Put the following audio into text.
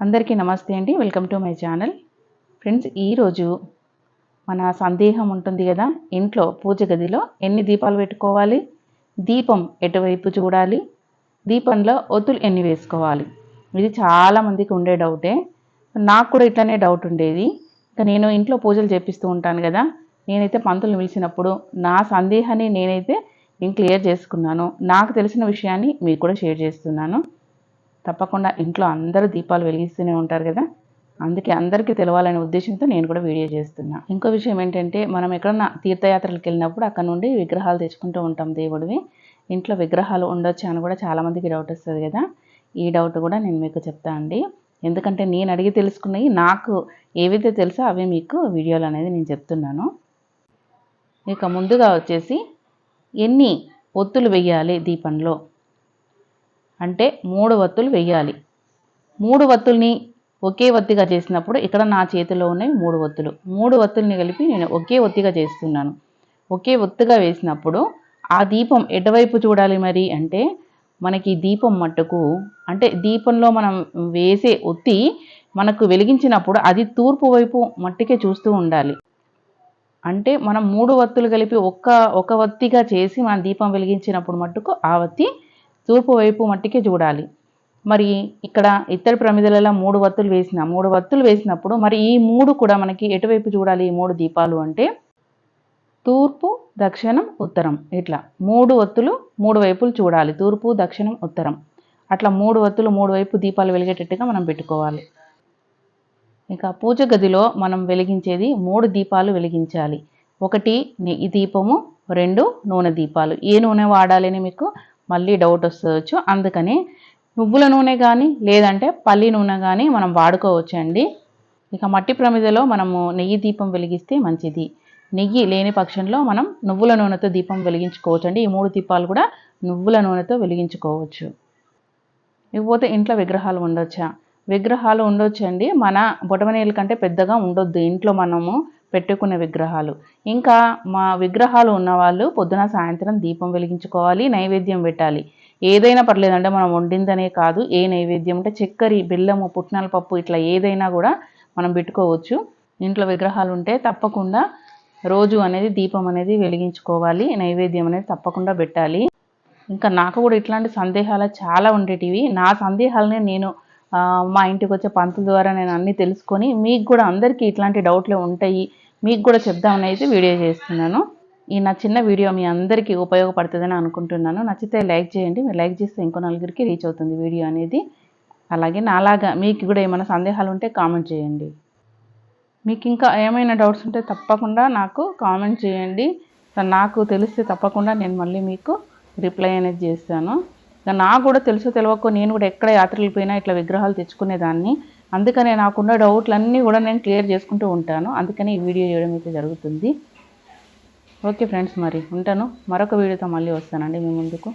అందరికీ నమస్తే అండి. Welcome to my channel. Friends ఈరోజు మన సందేహం ఉంటుంది కదా ఇంట్లో పూజ గదిలో ఎన్ని దీపాలు పెట్టుకోవాలి దీపం ఎటువైపు చూడాలి దీపంలో ఒత్తులు ఎన్ని వేసుకోవాలి? ఇది చాలామందికి ఉండే డౌటే. నాకు కూడా ఇట్లానే డౌట్ ఉండేది. ఇంకా నేను ఇంట్లో పూజలు చేపిస్తూ ఉంటాను కదా నేనైతే పంతులు పిలిచినప్పుడు నా సందేహాన్ని నేనైతే నేను క్లియర్ చేసుకున్నాను. నాకు తెలిసిన విషయాన్ని మీకు కూడా షేర్ చేస్తున్నాను. తప్పకుండా ఇంట్లో అందరూ దీపాలు వెలిగిస్తూనే ఉంటారు కదా. అందుకే అందరికీ తెలవాలనే ఉద్దేశంతో నేను కూడా వీడియో చేస్తున్నా. ఇంకో విషయం ఏంటంటే మనం ఎక్కడన్నా తీర్థయాత్రలకు వెళ్ళినప్పుడు అక్కడ నుండి విగ్రహాలు తెచ్చుకుంటూ ఉంటాం దేవుడివి. ఇంట్లో విగ్రహాలు ఉండొచ్చు అని కూడా చాలామందికి డౌట్ వస్తుంది కదా. ఈ డౌట్ కూడా నేను మీకు చెప్తా అండి. ఎందుకంటే నేను అడిగి తెలుసుకున్నవి నాకు ఏవైతే తెలుసో అవే మీకు వీడియోలు అనేది నేను చెప్తున్నాను. ఇక ముందుగా వచ్చేసి ఎన్ని ఒత్తులు వెయ్యాలి దీపంలో? అంటే మూడు వత్తులు వెయ్యాలి. మూడు వత్తుల్ని ఒకే ఒత్తిగా చేసినప్పుడు ఇక్కడ నా చేతిలో ఉన్నాయి మూడు ఒత్తులు మూడు ఒత్తుల్ని కలిపి నేను ఒకే ఒత్తిగా చేస్తున్నాను. ఒకే ఒత్తుగా వేసినప్పుడు ఆ దీపం ఎటువైపు చూడాలి మరి? అంటే మనకి దీపం మట్టుకు అంటే దీపంలో మనం వేసే ఒత్తి మనకు వెలిగించినప్పుడు అది తూర్పు వైపు మట్టికే చూస్తూ ఉండాలి. అంటే మనం మూడు వత్తులు కలిపి ఒక్క ఒక వత్తిగా చేసి మనం దీపం వెలిగించినప్పుడు మట్టుకు ఆ వత్తి తూర్పు వైపు మట్టికి చూడాలి. మరి ఇక్కడ ఇత్తడి ప్రమిదలలో మూడు వత్తులు వేసిన మూడు వత్తులు వేసినప్పుడు మరి ఈ మూడు కూడా మనకి ఎటువైపు చూడాలి? ఈ మూడు దీపాలు అంటే తూర్పు దక్షిణం ఉత్తరం ఇట్లా. మూడు వత్తులు మూడు వైపులు చూడాలి. తూర్పు దక్షిణం ఉత్తరం. అట్లా మూడు వత్తులు మూడు వైపు దీపాలు వెలిగేటట్టుగా మనం పెట్టుకోవాలి. ఇక పూజ గదిలో మనం వెలిగించేది మూడు దీపాలు వెలిగించాలి. ఒకటి నెయ్యి దీపము రెండు నూనె దీపాలు. ఏ నూనె వాడాలని మీకు మళ్ళీ డౌట్ వస్తుంది అందుకని నువ్వుల నూనె కానీ లేదంటే పల్లి నూనె కానీ మనం వాడుకోవచ్చండి. ఇక మట్టి ప్రమిదలో మనము నెయ్యి దీపం వెలిగిస్తే మంచిది. నెయ్యి లేని పక్షంలో మనం నువ్వుల నూనెతో దీపం వెలిగించుకోవచ్చు అండి ఈ మూడు దీపాలు కూడా నువ్వుల నూనెతో వెలిగించుకోవచ్చు. ఇకపోతే ఇంట్లో విగ్రహాలు ఉండొచ్చా? విగ్రహాలు ఉండొచ్చండి. మన బొటమనేల కంటే పెద్దగా ఉండొద్దు. ఇంట్లో మనము పెట్టుకునే విగ్రహాలు. ఇంకా మా విగ్రహాలు ఉన్నవాళ్ళు పొద్దున సాయంత్రం దీపం వెలిగించుకోవాలి నైవేద్యం పెట్టాలి. ఏదైనా పర్లేదంటే మనం వండిందనే కాదు ఏ నైవేద్యం అంటే చక్కెర బెల్లము పుట్నాల పప్పు ఇట్లా ఏదైనా కూడా మనం పెట్టుకోవచ్చు. ఇంట్లో విగ్రహాలు ఉంటే తప్పకుండా రోజు అనేది దీపం అనేది వెలిగించుకోవాలి నైవేద్యం అనేది తప్పకుండా పెట్టాలి. ఇంకా నాకు కూడా ఇట్లాంటి సందేహాలు చాలా ఉండేటివి. నా సందేహాలనే నేను మా ఇంటికి వచ్చే పంతుల ద్వారా నేను అన్నీ తెలుసుకొని మీకు కూడా అందరికీ ఇట్లాంటి డౌట్లు ఉంటాయి మీకు కూడా చెప్దామని అయితే వీడియో చేస్తున్నాను. ఈ నా చిన్న వీడియో మీ అందరికీ ఉపయోగపడుతుందని అనుకుంటున్నాను. నచ్చితే లైక్ చేయండి. మీరు లైక్ చేస్తే ఇంకో నలుగురికి రీచ్ అవుతుంది వీడియో అనేది. అలాగే నాలాగా మీకు కూడా ఏమైనా సందేహాలు ఉంటే కామెంట్ చేయండి. మీకు ఇంకా ఏమైనా డౌట్స్ ఉంటే తప్పకుండా నాకు కామెంట్ చేయండి. నాకు తెలిస్తే తప్పకుండా నేను మళ్ళీ మీకు రిప్లై అనేది చేస్తాను. నాకు కూడా తెలుసో తెలియకో నేను కూడా ఎక్కడ యాత్రలు పోయినా ఇట్లా విగ్రహాలు తెచ్చుకునేదాన్ని. అందుకనే నాకున్న డౌట్లన్నీ కూడా నేను క్లియర్ చేసుకుంటూ ఉంటాను. అందుకని ఈ వీడియో చేయడం అయితే జరుగుతుంది. ఓకే ఫ్రెండ్స్ మరి ఉంటాను. మరొక వీడియోతో మళ్ళీ వస్తానండి మీ ముందుకు.